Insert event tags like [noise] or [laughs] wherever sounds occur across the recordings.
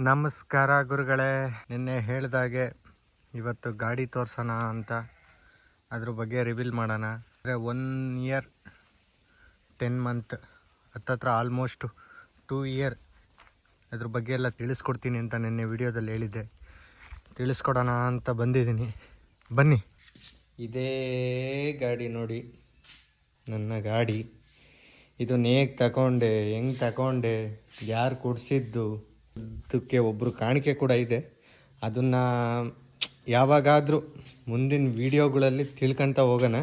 ನಮಸ್ಕಾರ ಗುರುಗಳೇ. ನಿನ್ನೆ ಹೇಳಿದಾಗೆ ಇವತ್ತು ಗಾಡಿ ತೋರ್ಸೋಣ ಅಂತ. ಅದ್ರ ಬಗ್ಗೆ ರಿವೀಲ್ ಮಾಡೋಣ. ಅಂದರೆ ಒನ್ ಇಯರ್ ಟೆನ್ ಮಂತ್ ಹತ್ತತ್ರ ಆಲ್ಮೋಸ್ಟ್ ಟೂ ಇಯರ್ ಅದ್ರ ಬಗ್ಗೆ ಎಲ್ಲ ತಿಳಿಸ್ಕೊಡ್ತೀನಿ ಅಂತ ನಿನ್ನೆ ವಿಡಿಯೋದಲ್ಲಿ ಹೇಳಿದ್ದೆ. ತಿಳಿಸ್ಕೊಡೋಣ ಅಂತ ಬಂದಿದ್ದೀನಿ. ಬನ್ನಿ. ಇದೇ ಗಾಡಿ ನೋಡಿ. ನನ್ನ ಗಾಡಿ. ಇದನ್ನ ಹೇಗೆ ತಗೊಂಡೆ, ಹೆಂಗೆ ತಗೊಂಡೆ, ಯಾರು ಕೊಡಿಸಿದ್ದು? ಇದಕ್ಕೆ ಒಬ್ಬರು ಕಾಣಿಕೆ ಕೂಡ ಇದೆ. ಅದನ್ನು ಯಾವಾಗಾದರೂ ಮುಂದಿನ ವೀಡಿಯೋಗಳಲ್ಲಿ ತಿಳ್ಕೊತ ಹೋಗೋಣ.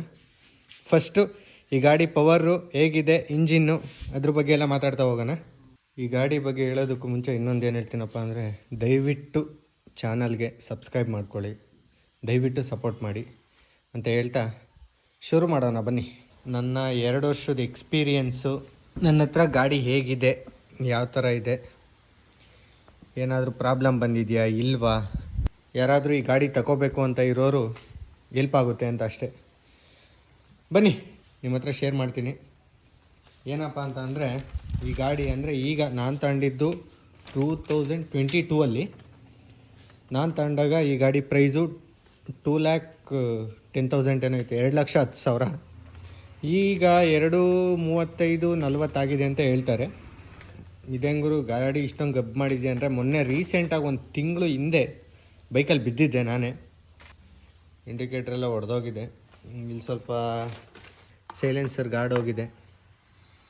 ಫಸ್ಟು ಈ ಗಾಡಿ ಪವರು ಹೇಗಿದೆ ಇಂಜಿನ್ನು ಅದ್ರ ಬಗ್ಗೆ ಎಲ್ಲ ಮಾತಾಡ್ತಾ ಹೋಗೋಣ. ಈ ಗಾಡಿ ಬಗ್ಗೆ ಹೇಳೋದಕ್ಕೂ ಮುಂಚೆ ಇನ್ನೊಂದು ಏನು ಹೇಳ್ತೀನಪ್ಪ ಅಂದರೆ ದಯವಿಟ್ಟು ಚಾನಲ್ಗೆ ಸಬ್ಸ್ಕ್ರೈಬ್ ಮಾಡ್ಕೊಳ್ಳಿ. ದಯವಿಟ್ಟು ಸಪೋರ್ಟ್ ಮಾಡಿ ಅಂತ ಹೇಳ್ತಾ ಶುರು ಮಾಡೋಣ ಬನ್ನಿ. ನನ್ನ ಎರಡು ವರ್ಷದ ಎಕ್ಸ್ಪೀರಿಯನ್ಸು ನನ್ನ ಹತ್ರ ಗಾಡಿ ಹೇಗಿದೆ, ಯಾವ ಥರ ಇದೆ ಏನಾದರೂ ಪ್ರಾಬ್ಲಮ್ ಬಂದಿದೆಯಾ, ಇಲ್ವಾ? ಯಾರಾದರೂ ಈ ಗಾಡಿ ತಗೋಬೇಕು ಅಂತ ಇರೋರು ಹೆಲ್ಪ್ ಆಗುತ್ತೆ ಅಂತ ಅಷ್ಟೇ. ಬನ್ನಿ ನಿಮ್ಮ ಹತ್ರ ಶೇರ್ ಮಾಡ್ತೀನಿ. ಏನಪ್ಪ ಅಂತ ಅಂದರೆ, ಈ ಗಾಡಿ ಅಂದರೆ ಈಗ ನಾನು ತಗೊಂಡಿದ್ದು ಟೂ ತೌಸಂಡ್ ಟ್ವೆಂಟಿ ಟೂ ಅಲ್ಲಿ. ನಾನು ತಗೊಂಡಾಗ ಈ ಗಾಡಿ price two lakh ten thousand ಏನೋ ಇತ್ತು ಎರಡು ಲಕ್ಷ ಹತ್ತು ಸಾವಿರ. ಈಗ ಎರಡು ಮೂವತ್ತೈದು ನಲ್ವತ್ತಾಗಿದೆ ಅಂತ ಹೇಳ್ತಾರೆ. ಇದೆಂಗುರು ಗಾಡಿ ಇಷ್ಟೊಂದು ಗಬ್ ಮಾಡಿದ್ದೆ ಅಂದರೆ ಮೊನ್ನೆ ರೀಸೆಂಟಾಗಿ ಒಂದು ತಿಂಗಳು ಹಿಂದೆ ಬೈಕಲ್ಲಿ ಬಿದ್ದಿದ್ದೆ ನಾನೇ. ಇಂಡಿಕೇಟ್ರೆಲ್ಲ ಒಡೆದೋಗಿದೆ. ಇಲ್ಲಿ ಸ್ವಲ್ಪ ಸೈಲೆನ್ಸರ್ ಗಾರ್ಡ್ ಹೋಗಿದೆ.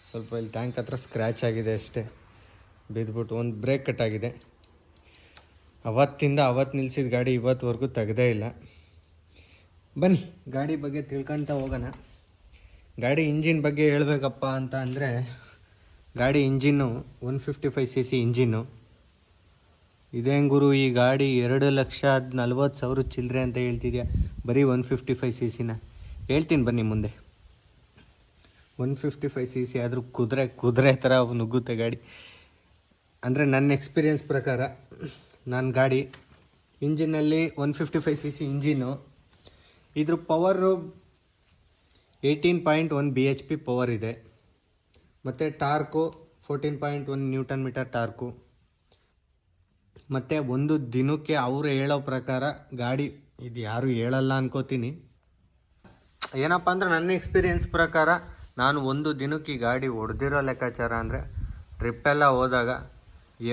ಸ್ವಲ್ಪ ಇಲ್ಲಿ ಟ್ಯಾಂಕ್ ಹತ್ರ ಸ್ಕ್ರ್ಯಾಚ್ ಆಗಿದೆ ಅಷ್ಟೇ. ಬಿದ್ದುಬಿಟ್ಟು ಒಂದು ಬ್ರೇಕ್ ಕಟ್ ಆಗಿದೆ. ಅವತ್ತಿಂದ ಅವತ್ತು ನಿಲ್ಸಿದ ಗಾಡಿ ಇವತ್ತುವರೆಗೂ ತೆಗ್ದೇ ಇಲ್ಲ. ಬನ್ನಿ, ಗಾಡಿ ಬಗ್ಗೆ ತಿಳ್ಕೊಳ್ತಾ ಹೋಗೋಣ. ಗಾಡಿ ಇಂಜಿನ್ ಬಗ್ಗೆ ಹೇಳಬೇಕಪ್ಪ ಅಂತ ಅಂದರೆ ಗಾಡಿ engine one fifty five C C engine. ಇದೇನು ಗುರು, ಈ ಗಾಡಿ ಎರಡು ಲಕ್ಷ ನಲ್ವತ್ತು ಸಾವಿರ ಚಿಲ್ಲರೆ ಅಂತ ಹೇಳ್ತಿದ್ಯಾ? ಬರೀ ಒನ್ ಫಿಫ್ಟಿ ಫೈವ್ ಸಿ ಸಿನ. ಹೇಳ್ತೀನಿ ಬನ್ನಿ ಮುಂದೆ. One fifty five C C ಆದರೂ ಕುದುರೆ ಕುದುರೆ ಥರ ನುಗ್ಗುತ್ತೆ ಗಾಡಿ. ಅಂದರೆ ನನ್ನ ಎಕ್ಸ್ಪೀರಿಯನ್ಸ್ ಪ್ರಕಾರ ನನ್ನ ಗಾಡಿ ಇಂಜಿನಲ್ಲಿ one fifty five C C engine. ಇದ್ರ power eighteen point one B H P power ಇದೆ. ಮತ್ತು torque, fourteen point one newton metre torque. ಮತ್ತು ಒಂದು ದಿನಕ್ಕೆ ಅವರು ಹೇಳೋ ಪ್ರಕಾರ ಗಾಡಿ ಇದು ಯಾರು ಹೇಳಲ್ಲ ಅನ್ಕೋತೀನಿ. ಏನಪ್ಪ ಅಂದರೆ ನನ್ನ ಎಕ್ಸ್ಪೀರಿಯನ್ಸ್ ಪ್ರಕಾರ ನಾನು ಒಂದು ದಿನಕ್ಕೆ ಗಾಡಿ ಹೊಡೆದಿರೋ ಲೆಕ್ಕಾಚಾರ ಅಂದರೆ ಟ್ರಿಪ್ಪೆಲ್ಲ ಹೋದಾಗ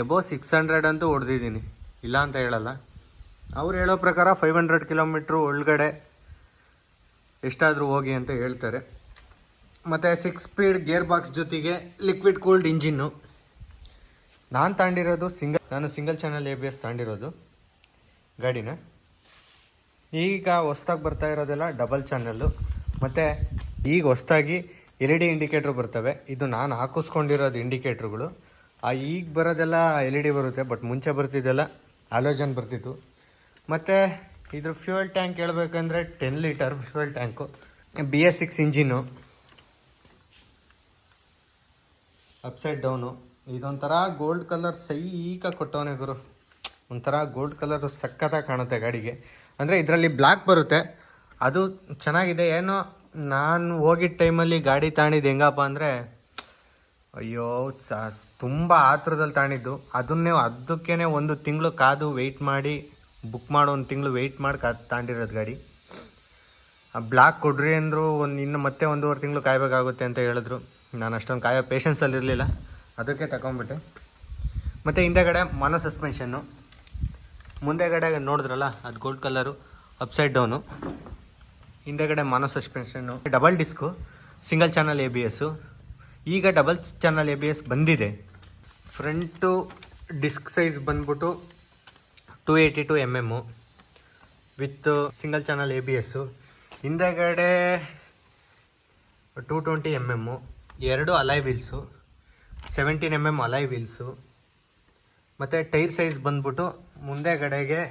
ಎಬೋ ಸಿಕ್ಸ್ ಹಂಡ್ರೆಡ್ ಅಂತೂ ಹೊಡೆದಿದ್ದೀನಿ ಇಲ್ಲ ಅಂತ ಹೇಳಲ್ಲ. ಅವ್ರು ಹೇಳೋ ಪ್ರಕಾರ ಫೈವ್ ಹಂಡ್ರೆಡ್ ಕಿಲೋಮೀಟ್ರು ಒಳಗಡೆ ಎಷ್ಟಾದರೂ ಹೋಗಿ ಅಂತ ಹೇಳ್ತಾರೆ. ಮತ್ತು ಸಿಕ್ಸ್ ಸ್ಪೀಡ್ ಗೇರ್ ಬಾಕ್ಸ್ ಜೊತೆಗೆ ಲಿಕ್ವಿಡ್ ಕೂಲ್ಡ್ ಇಂಜಿನ್ನು ನಾನು ತಗೊಂಡಿರೋದು ಸಿಂಗಲ್ ನಾನು single channel A B S ತಾಂಡಿರೋದು ಗಾಡಿನ. ಈಗ ಹೊಸ್ದಾಗಿ ಬರ್ತಾ ಇರೋದೆಲ್ಲ ಡಬಲ್ ಚಾನಲ್ಲು ಮತ್ತು ಈಗ ಹೊಸ್ದಾಗಿ ಎಲ್ ಇ ಡಿ ಇಂಡಿಕೇಟ್ರ್ ಬರ್ತವೆ. ಇದು ನಾನು ಹಾಕಿಸ್ಕೊಂಡಿರೋದು ಇಂಡಿಕೇಟ್ರುಗಳು ಆ ಈಗ ಬರೋದೆಲ್ಲ ಎಲ್ ಇ ಡಿ ಬರುತ್ತೆ ಬಟ್ ಮುಂಚೆ ಬರ್ತಿದ್ದೆಲ್ಲ ಆಲೋಜನ್ ಬರ್ತಿತ್ತು. ಮತ್ತು ಇದ್ರ ಫ್ಯೂಯಲ್ ಟ್ಯಾಂಕ್ ಹೇಳ್ಬೇಕಂದ್ರೆ ten litre fuel tank B S six engine upside down ಇದೊಂಥರ ಗೋಲ್ಡ್ ಕಲರ್ ಸೈಕ ಕೊಟ್ಟವನೇ ಗುರು. ಒಂಥರ ಗೋಲ್ಡ್ ಕಲರು ಸಖತ್ತಾಗಿ ಕಾಣುತ್ತೆ ಗಾಡಿಗೆ. ಅಂದರೆ ಇದರಲ್ಲಿ ಬ್ಲ್ಯಾಕ್ ಬರುತ್ತೆ. ಅದು ಚೆನ್ನಾಗಿದೆ. ಏನೋ ನಾನು ಹೋಗಿದ್ದ ಟೈಮಲ್ಲಿ ಗಾಡಿ ತಾಣಿದ್ದು ಹೆಂಗಪ್ಪ ಅಂದರೆ, ಅಯ್ಯೋ, ಸ, ತುಂಬ ಆತುರದಲ್ಲಿ ತಾಣಿದ್ದು. ಅದನ್ನೇ ಅದಕ್ಕೇ ಒಂದು ತಿಂಗಳು ಕಾದು ವೆಯ್ಟ್ ಮಾಡಿ ಬುಕ್ ಮಾಡೋ, ಒಂದು ತಿಂಗಳು ವೆಯ್ಟ್ ಮಾಡಿ ಕಾ, ತಾಂಡಿರೋದು ಗಾಡಿ. ಬ್ಲಾಕ್ ಕೊಡ್ರಿ ಅಂದರು ಒಂದು ಇನ್ನು ಮತ್ತೆ ಒಂದೂವರೆ ತಿಂಗಳು ಕಾಯಬೇಕಾಗುತ್ತೆ ಅಂತ ಹೇಳಿದ್ರು. ನಾನು ಅಷ್ಟೊಂದು ಕಾಯೋ ಪೇಷನ್ಸಲ್ಲಿ ಇರಲಿಲ್ಲ. ಅದಕ್ಕೆ ತಗೊಂಬಿಟ್ಟೆ ಮತ್ತು ಹಿಂದೆಗಡೆ ಮನೋ ಸಸ್ಪೆನ್ಷನ್ನು ಮುಂದೆಗಡೆ ನೋಡಿದ್ರಲ್ಲ, ಅದು ಗೋಲ್ಡ್ ಕಲರು ಅಪ್ಸೈಡ್ ಡೌನು ಹಿಂದೆಗಡೆ ಮನೋ suspension double disc single channel A B S ಈಗ double channel A B S ಬಂದಿದೆ. ಫ್ರಂಟು ಡಿಸ್ಕ್ ಸೈಜ್ ಬಂದ್ಬಿಟ್ಟು two eighty two M M with single channel A B S ಹಿಂದೆಗಡೆ two twenty M M ಎರಡು alloy wheels seventeen M M alloy wheels, ಮತ್ತು tyre size ಬಂದ್ಬಿಟ್ಟು ಮುಂದೆಗಡೆಗೆ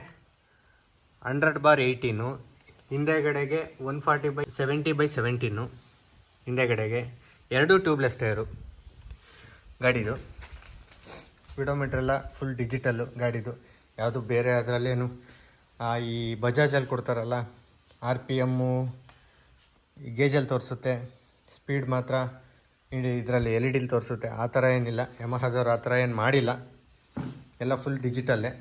hundred bar eighteen, ಹಿಂದೆಗಡೆಗೆ one forty by seventy by seventeen ಹಿಂದೆಗಡೆಗೆ ಎರಡು tubeless tyre ಗಾಡಿದು. Speedometer ಎಲ್ಲ full digital ಗಾಡಿದು. ಯಾವುದು ಬೇರೆ ಅದರಲ್ಲೇನು ಈ ಬಜಾಜಲ್ಲಿ ಕೊಡ್ತಾರಲ್ಲ ಆರ್ ಪಿ ಎಮ್ಮು ಗೇಜಲ್ಲಿ ತೋರಿಸುತ್ತೆ. ಸ್ಪೀಡ್ ಮಾತ್ರ ಇದರಲ್ಲಿ ಎಲ್ ಇ ಡಿಲಿ ತೋರಿಸುತ್ತೆ. ಆ ಥರ ಏನಿಲ್ಲ. ಯಮಹದವ್ರು ಆ ಥರ ಏನು ಮಾಡಿಲ್ಲ. ಎಲ್ಲ ಫುಲ್ ಡಿಜಿಟಲ್ಲೇ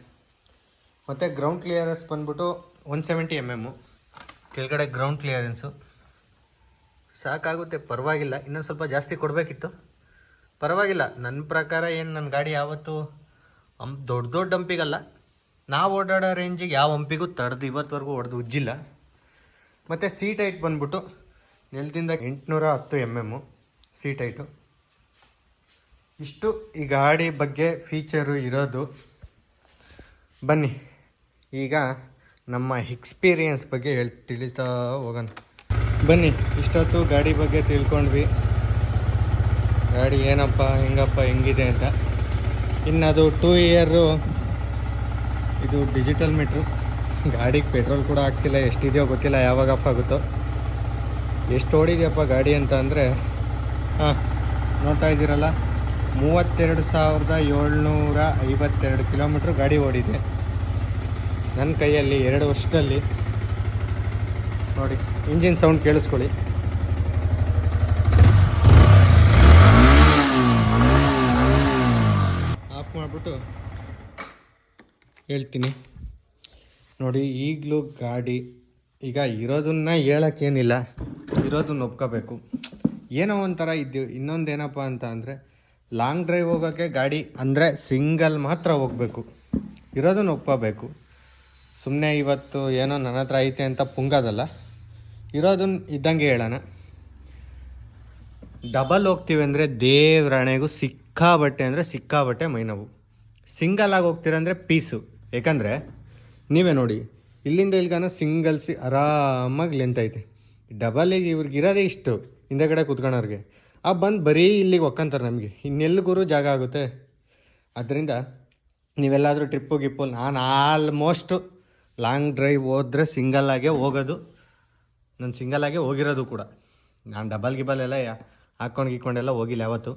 ಮತ್ತು ಗ್ರೌಂಡ್ ಕ್ಲಿಯರೆನ್ಸ್ ಬಂದ್ಬಿಟ್ಟು ಒನ್ ಸೆವೆಂಟಿ ಎಂ. ಎಮ್ಮು ಕೆಳಗಡೆ ಗ್ರೌಂಡ್ ಕ್ಲಿಯರೆನ್ಸು ಸಾಕಾಗುತ್ತೆ. ಪರವಾಗಿಲ್ಲ. ಇನ್ನೊಂದು ಸ್ವಲ್ಪ ಜಾಸ್ತಿ ಕೊಡಬೇಕಿತ್ತು. ಪರವಾಗಿಲ್ಲ. ನನ್ನ ಪ್ರಕಾರ ಏನು ನನ್ನ ಗಾಡಿ ಯಾವತ್ತು ಹಂಪ್ ದೊಡ್ಡ ದೊಡ್ಡ ಹಂಪಿಗಲ್ಲ. ನಾವು ಓಡಾಡೋ ರೇಂಜಿಗೆ ಯಾವ ಹಂಪಿಗೂ ತಡೆದು ಇವತ್ತುವರೆಗೂ ಹೊಡೆದು ಉಜ್ಜಿಲ್ಲ. ಮತ್ತು ಸೀಟ್ ಹೈಟ್ ಬಂದ್ಬಿಟ್ಟು ನೆಲದಿಂದ ಎಂಟುನೂರ ಹತ್ತು ಎಂ ಎಮ್ಮು ಸೀಟ್ ಟೈಟು ಇಷ್ಟು ಈ ಗಾಡಿ ಬಗ್ಗೆ ಫೀಚರು ಇರೋದು. ಬನ್ನಿ, ಈಗ ನಮ್ಮ ಎಕ್ಸ್ಪೀರಿಯನ್ಸ್ ಬಗ್ಗೆ ಹೇಳಿ, ತಿಳಿಸ್ತಾ ಹೋಗೋಣ. ಬನ್ನಿ, ಇಷ್ಟೊತ್ತು ಗಾಡಿ ಬಗ್ಗೆ ತಿಳ್ಕೊಂಡ್ವಿ. ಗಾಡಿ ಏನಪ್ಪ, ಹೆಂಗಪ್ಪ, ಹೆಂಗಿದೆ ಅಂತ. ಇನ್ನು ಅದು ಟೂ ಇಯರು ಇದು ಡಿಜಿಟಲ್ ಮೀಟ್ರು ಗಾಡಿಗೆ ಪೆಟ್ರೋಲ್ ಕೂಡ ಹಾಕ್ಸಿಲ್ಲ, ಎಷ್ಟಿದೆಯೋ ಗೊತ್ತಿಲ್ಲ, ಯಾವಾಗ ಆಫ್ ಆಗುತ್ತೋ. ಎಷ್ಟು ಓಡಿದೆಯಪ್ಪ ಗಾಡಿ ಅಂತ ಅಂದರೆ, ಹಾಂ, ನೋಡ್ತಾ ಇದ್ದೀರಲ್ಲ, ಮೂವತ್ತೆರಡು ಸಾವಿರದ ಏಳ್ನೂರ ಐವತ್ತೆರಡು ಕಿಲೋಮೀಟ್ರ್ ಗಾಡಿ ಓಡಿದೆ. ನನ್ನ ಕೈಯಲ್ಲಿ ಎರಡು ವರ್ಷದಲ್ಲಿ. ನೋಡಿ, ಇಂಜಿನ್ ಸೌಂಡ್ ಕೇಳಿಸ್ಕೊಳ್ಳಿ. ಆಫ್ ಮಾಡಿಬಿಟ್ಟು ಹೇಳ್ತೀನಿ. ನೋಡಿ, ಈಗಲೂ ಗಾಡಿ, ಈಗ ಇರೋದನ್ನ ಹೇಳೋಕ್ಕೇನಿಲ್ಲ. ಇರೋದನ್ನ ಒಪ್ಕೋಬೇಕು ಏನೋ ಒಂಥರ ಇದ್ದು ಇನ್ನೊಂದೇನಪ್ಪ ಅಂತ ಅಂದರೆ ಲಾಂಗ್ ಡ್ರೈವ್ ಹೋಗೋಕ್ಕೆ ಗಾಡಿ ಅಂದರೆ ಸಿಂಗಲ್ ಮಾತ್ರ ಹೋಗಬೇಕು. ಇರೋದನ್ನ ಒಪ್ಕೋಬೇಕು ಸುಮ್ಮನೆ ಇವತ್ತು ಏನೋ ನನ್ನ ಹತ್ರ ಐತೆ ಅಂತ ಪುಂಗದಲ್ಲ ಇರೋದನ್ನ ಇದ್ದಂಗೆ ಹೇಳೋಣ. ಡಬಲ್ ಹೋಗ್ತೀವಿ ಅಂದರೆ ದೇವ್ರಣೆಗೂ ಸಿಕ್ಕಾಬಟ್ಟೆ ಅಂದರೆ ಸಿಕ್ಕಾಬಟ್ಟೆ ಮೈನವು. ಸಿಂಗಲ್ ಆಗಿ ಹೋಗ್ತೀರಂದರೆ ಪೀಸು. ಯಾಕಂದರೆ ನೀವೇ ನೋಡಿ. ಇಲ್ಲಿಂದ ಇಲ್ಲಿಗಾನ ಸಿಂಗಲ್ ಸಿ ಆರಾಮಾಗಿ ಲೆಂತ್ ಐತೆ. ಡಬಲಿಗೆ ಇವ್ರಿಗೆ ಇರೋದೇ ಇಷ್ಟು. ಹಿಂದೆಗಡೆ ಕುತ್ಕೊಳ್ಳೋರಿಗೆ ಆ ಬಂದು ಬರೀ ಇಲ್ಲಿಗೆ ಒಕ್ಕಂತಾರೆ ನಮಗೆ. ಇನ್ನೆಲ್ಲಿಗೂ ಜಾಗ ಆಗುತ್ತೆ. ಅದರಿಂದ ನೀವೆಲ್ಲಾದರೂ ಟ್ರಿಪ್ಪು ಗಿಪ್ಪು ನಾನು ಆಲ್ಮೋಸ್ಟು ಲಾಂಗ್ ಡ್ರೈವ್ ಹೋದರೆ ಸಿಂಗಲ್ಲಾಗೆ ಹೋಗೋದು. ನಾನು ಸಿಂಗಲ್ಲಾಗೆ ಹೋಗಿರೋದು ಕೂಡ. ನಾನು ಡಬಲ್ ಗಿಬಲ್ ಎಲ್ಲ ಹಾಕ್ಕೊಂಡು ಗಿಕ್ಕೊಂಡೆಲ್ಲ ಹೋಗಿಲ್ಲ ಯಾವತ್ತು.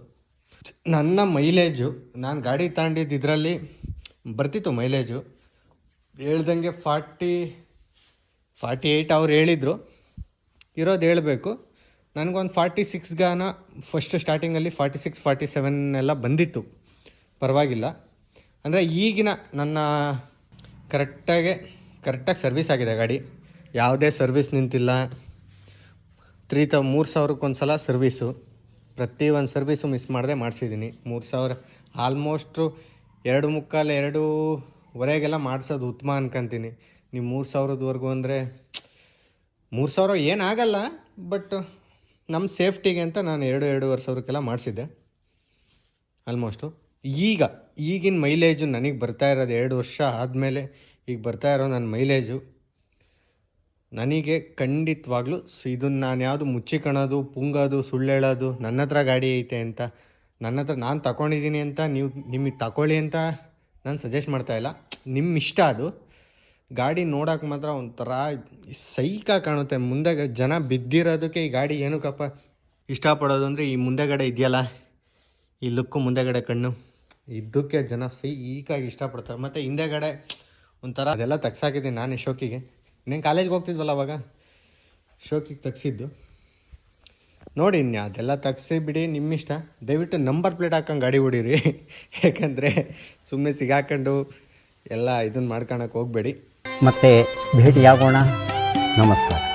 ನನ್ನ ಮೈಲೇಜು ನಾನು ಗಾಡಿ ತಾಂಡಿದ್ದು ಇದರಲ್ಲಿ ಬರ್ತಿತ್ತು ಮೈಲೇಜು ಹೇಳ್ದಂಗೆ ಫಾರ್ಟಿ ಫಾರ್ಟಿ ಏಯ್ಟ್ ಅವ್ರು ಹೇಳಿದರು. ಇರೋದು ಹೇಳಬೇಕು. ನನಗೊಂದು ಫಾರ್ಟಿ ಸಿಕ್ಸ್ ಗಾನ ಫಸ್ಟ್ ಸ್ಟಾರ್ಟಿಂಗಲ್ಲಿ ಫಾರ್ಟಿ ಸಿಕ್ಸ್ ಫಾರ್ಟಿ ಸೆವೆನ್ ಎಲ್ಲ ಬಂದಿತ್ತು. ಪರವಾಗಿಲ್ಲ. ಅಂದರೆ ಈಗಿನ ನನ್ನ ಕರೆಕ್ಟಾಗೆ, ಕರೆಕ್ಟಾಗಿ ಸರ್ವಿಸ್ ಆಗಿದೆ ಗಾಡಿ. ಯಾವುದೇ ಸರ್ವಿಸ್ ನಿಂತಿಲ್ಲ. ತ್ರೀ ತ, ಮೂರು ಸಾವಿರಕ್ಕೊಂದು ಸಲ ಸರ್ವೀಸು. ಪ್ರತಿ ಒಂದು ಸರ್ವೀಸು ಮಿಸ್ ಮಾಡದೆ ಮಾಡಿಸಿದ್ದೀನಿ ಮೂರು ಸಾವಿರ, ಆಲ್ಮೋಸ್ಟು ಎರಡು ಮುಕ್ಕಾಲು ಎರಡೂವರೆಗೆಲ್ಲ ಮಾಡಿಸೋದು ಉತ್ತಮ ಅನ್ಕೊಂತೀನಿ. ನೀವು ಮೂರು ಸಾವಿರದವರೆಗೂ ಅಂದರೆ ಮೂರು ಸಾವಿರ ಏನಾಗಲ್ಲ ಬಟ್ ನಮ್ಮ ಸೇಫ್ಟಿಗೆ ಅಂತ ನಾನು ಎರಡು ಎರಡೂವರೆ ಸಾವಿರಕ್ಕೆಲ್ಲ ಮಾಡಿಸಿದ್ದೆ. ಆಲ್ಮೋಸ್ಟು ಈಗ, ಈಗಿನ ಮೈಲೇಜು ನನಗೆ ಬರ್ತಾ ಇರೋದು ಎರಡು ವರ್ಷ ಆದಮೇಲೆ ಈಗ ಬರ್ತಾ ಇರೋ ನನ್ನ ಮೈಲೇಜು, ನನಗೆ ಖಂಡಿತವಾಗ್ಲೂ ಇದನ್ನು ನಾನು ಯಾವುದು ಮುಚ್ಚಿಕೊಳ್ಳೋದು ಪುಂಗೋದು ಸುಳ್ಳು ಹೇಳೋದು ನನ್ನ ಹತ್ರ ಗಾಡಿ ಐತೆ ಅಂತ ನನ್ನ ಹತ್ರ ನಾನು ತಗೊಂಡಿದ್ದೀನಿ ಅಂತ ನೀವು ನಿಮಗೆ ತಗೊಳ್ಳಿ ಅಂತ ನಾನು ಸಜೆಸ್ಟ್ ಮಾಡ್ತಾ ಇಲ್ಲ. ನಿಮ್ಮ ಇಷ್ಟ ಅದು. ಗಾಡಿ ನೋಡೋಕೆ ಮಾತ್ರ ಒಂಥರ ಸೈಕ ಕಾಣುತ್ತೆ. ಮುಂದೆ ಜನ ಬಿದ್ದಿರೋದಕ್ಕೆ ಈ ಗಾಡಿ ಏನಕ್ಕಪ್ಪ? ಇಷ್ಟಪಡೋದು ಅಂದರೆ ಈ ಮುಂದೆಗಡೆ ಇದೆಯಲ್ಲ? ಈ ಲುಕ್ಕು ಮುಂದೆಗಡೆ ಕಣ್ಣು. ಇದಕ್ಕೆ ಜನ ಸೈಕಾಗಿ ಇಷ್ಟಪಡ್ತಾರೆ. ಮತ್ತು ಹಿಂದೆಗಡೆ ಒಂಥರ ಅದೆಲ್ಲ ತೆಗ್ಸಾಕಿದ್ದೀನಿ ನಾನೇ ಶೋಕಿಗೆ. ನೀನು ಕಾಲೇಜ್ಗೆ ಹೋಗ್ತಿದ್ವಲ್ಲ ಅವಾಗ? ಶೋಕಿಗೆ ತೆಗ್ಸಿದ್ದು. ನೋಡಿ ಇನ್ನು ಅದೆಲ್ಲ ತಗ್ಸಿ ಬಿಡಿ, ನಿಮ್ಮಿಷ್ಟ. ದಯವಿಟ್ಟು ನಂಬರ್ ಪ್ಲೇಟ್ ಹಾಕೊಂಡು ಗಾಡಿ ಹೊಡೀರಿ [laughs] ಯಾಕಂದರೆ ಸುಮ್ಮನೆ ಸಿಗಾಕೊಂಡು ಎಲ್ಲ ಇದನ್ನ ಮಾಡ್ಕೊಳಕ್ಕೆ ಹೋಗಬೇಡಿ. ಮತ್ತೆ ಭೇಟಿಯಾಗೋಣ. ನಮಸ್ಕಾರ.